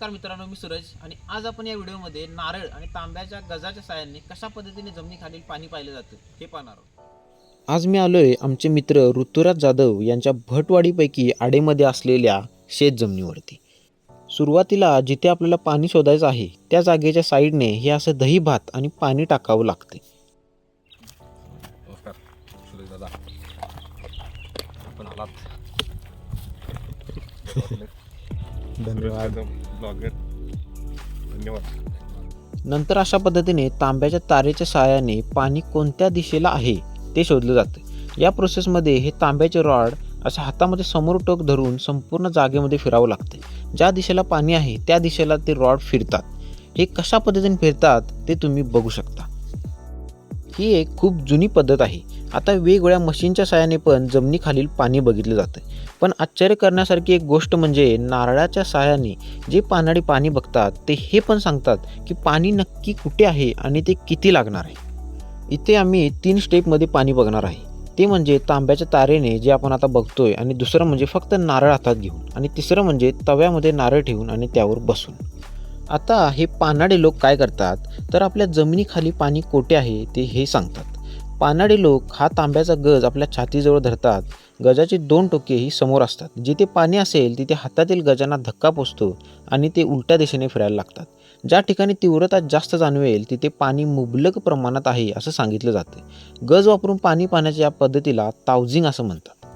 नमस्कार मित्रांनो मी सूरज. आणि आज आपण या व्हिडिओमध्ये नारळ आणि तांब्याच्या गजाच्या साहाय्याने कशा पद्धतीने जमिनीखालील पाणी पाहिलं जातं हे पाहणार आहोत. आज मी आलोय आमचे मित्र ऋतुराज जाधव यांच्या भटवाडीपैकी आडेमध्ये असलेल्या शेत जमिनीवरती. सुरुवातीला जिथे आपल्याला पाणी शोधायचं आहे त्या जागेच्या साईडने हे असं दही भात आणि पाणी टाकावं लागते. नमस्कार दादा. आपण आलात. धन्यवाद. ब्लॉगर. धन्यवाद. नंतर अशा पद्धतीने तांब्याच्या तारेच्या सहाय्याने पाणी कोणत्या दिशेला आहे ते शोधलं जातं. या प्रोसेसमध्ये हे तांब्याचे रॉड अशा हातामध्ये समोर टोक धरून संपूर्ण जागेमध्ये फिरावं लागते. ज्या दिशेला पाणी आहे त्या दिशेला ते रॉड फिरतात. हे कशा पद्धतीने फिरतात ते तुम्ही बघू शकता. ही एक खूप जुनी पद्धत आहे. आता वेगवेगळ्या मशीनच्या साहाय्याने पण जमिनीखालील पाणी बघितलं जातं पण आश्चर्य करण्यासारखी एक गोष्ट म्हणजे नारळाच्या साहाय्याने जे पानाडी पाणी बघतात ते हे पण सांगतात की पाणी नक्की कुठे आहे आणि ते किती लागणार आहे. इथे आम्ही तीन स्टेपमध्ये पाणी बघणार आहे. ते म्हणजे तांब्याच्या तारेने जे आपण आता बघतोय आणि दुसरं म्हणजे फक्त नारळ हातात घेऊन आणि तिसरं म्हणजे तव्यामध्ये नारळ ठेवून आणि त्यावर बसून. आता हे पानाडे लोक काय करतात? तर आपल्या जमिनीखाली पाणी कोठे आहे ते हे सांगतात. पानाडे लोक हा तांब्याचा गज आपल्या छातीजवळ धरतात. गजाचे दोन टोके ही समोर असतात. जिथे पाणी असेल तिथे हातातील गजांना धक्का पोचतो आणि ते उलट्या दिशेने फिरायला लागतात. ज्या ठिकाणी तीव्रता जास्त जाणवेल तिथे पाणी मुबलक प्रमाणात आहे असं सांगितलं जातं गज वापरून पाणी पाण्याच्या या पद्धतीला तावजिंग असं म्हणतात.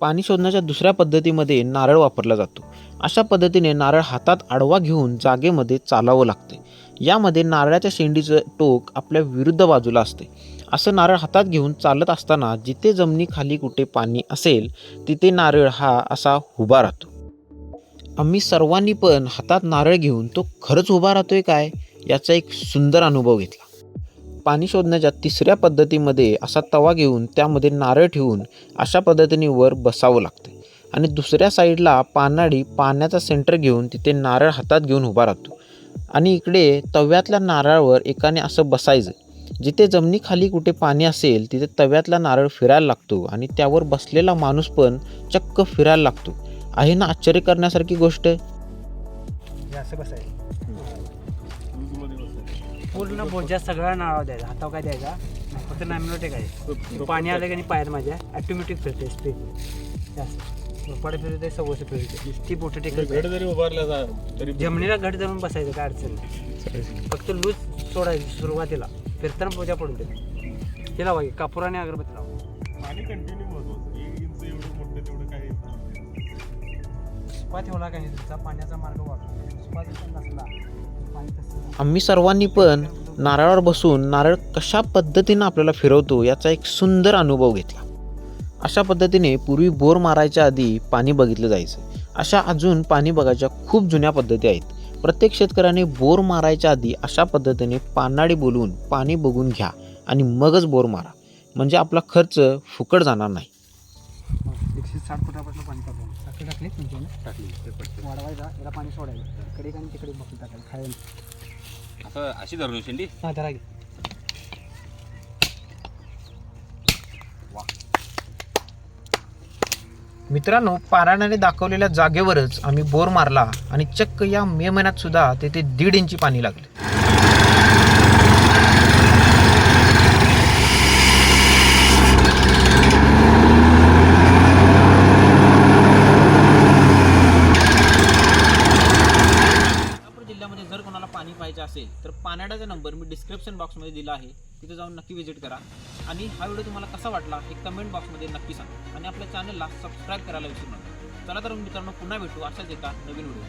पाणी शोधण्याच्या दुसऱ्या पद्धतीमध्ये नारळ वापरला जातो. अशा पद्धतीने नारळ हातात आडवा घेऊन जागेमध्ये चालावं लागते यामध्ये नारळाच्या शेंडीचं टोक आपल्या विरुद्ध बाजूला असते. असं नारळ हातात घेऊन चालत असताना जिथे जमिनीखाली कुठे पाणी असेल तिथे नारळ हा असा उभा राहतो. आम्ही सर्वांनी पण हातात नारळ घेऊन तो खरंच उभा राहतोय काय याचा एक सुंदर अनुभव घेतला. पाणी शोधण्याच्या तिसऱ्या पद्धतीमध्ये असा तवा घेऊन त्यामध्ये नारळ ठेवून अशा पद्धतीने वर बसावं लागतं. आणि दुसऱ्या साईडला पानाडी पाण्याचा सेंटर घेऊन तिथे नारळ हातात घेऊन उभा राहतो. आणि इकडे तव्यातल्या नारळावर एकाने असं बसायचं. जिथे जमिनीखाली कुठे पाणी असेल तिथे तव्यातला नारळ फिरायला लागतो आणि त्यावर बसलेला माणूस पण चक्क फिरायला लागतो. आहे ना आश्चर्य करण्यासारखी गोष्ट? हे असं बसायचं. पूर्ण बोजा सगळा नाळावर द्यायचा. हातावर काय द्यायचा? नाही, फक्त नामिनो टेकायचे. पाणी आलं की नाही पायात माझ्या? ॲटोमॅटिक फिरते स्पीड पडे फिरते सव्वाशे फिरते ती बोटं टेकत जरी उभारला जा तरी जमिनीला घट धरून बसायचं काय अडचण नाही. फक्त लूज सोडायची सुरुवातीला. फिरताना बोजा पडून देते ते लावा की, कापुराने अगरबत्ती लावा. पाणी कंटिन्यू महत्वाचं एक इंच एवढं मोठं तेवढं काही स्पा ठेवला काही तुमचा पाण्याचा मार्ग वाढतो. स्पा जर नसला. पाणी तसं आम्ही सर्वांनी पण नारळावर बसून नारळ कशा पद्धतीनं आपल्याला फिरवतो याचा एक सुंदर अनुभव घेतला. अशा पद्धतीने पूर्वी बोर मारायच्या आधी पाणी बघितलं जायचं. अशा अजून पाणी बघायच्या खूप जुन्या पद्धती आहेत. प्रत्येक शेतकऱ्याने बोर मारायच्या आधी अशा पद्धतीने पानाडी बोलवून पाणी बघून घ्या आणि मगच बोर मारा. म्हणजे आपला खर्च फुकट जाणार नाही. एकशे साठ फुटापासून पाणी टाकलं साखर टाकली तुमच्या टाकली ते पडते वाढवायचा याला पाणी सोडायचं. इकडे आणि तिकडे बघून टाकायचं खायला. असं अशी धरून शेंडी. हा घे मित्रांनो पारायणाने दाखवलेल्या जागेवरच आम्ही बोर मारला आणि चक्क या मे महिन्यात सुद्धा तेथे दीड इंची पाणी लागले. पाणी पाहिजे असेल तर पाण्याचा नंबर मी डिस्क्रिप्शन बॉक्समध्ये दिला आहे. तिथे जाऊन नक्की व्हिजिट करा. आणि हा व्हिडिओ तुम्हाला कसा वाटला हे कमेंट बॉक्समध्ये नक्की सांगा. आणि आपल्या चॅनलला सबस्क्राईब करायला विसरू नका. चला तर मित्रांनो पुन्हा भेटू. अशाच एका नवीन व्हिडिओ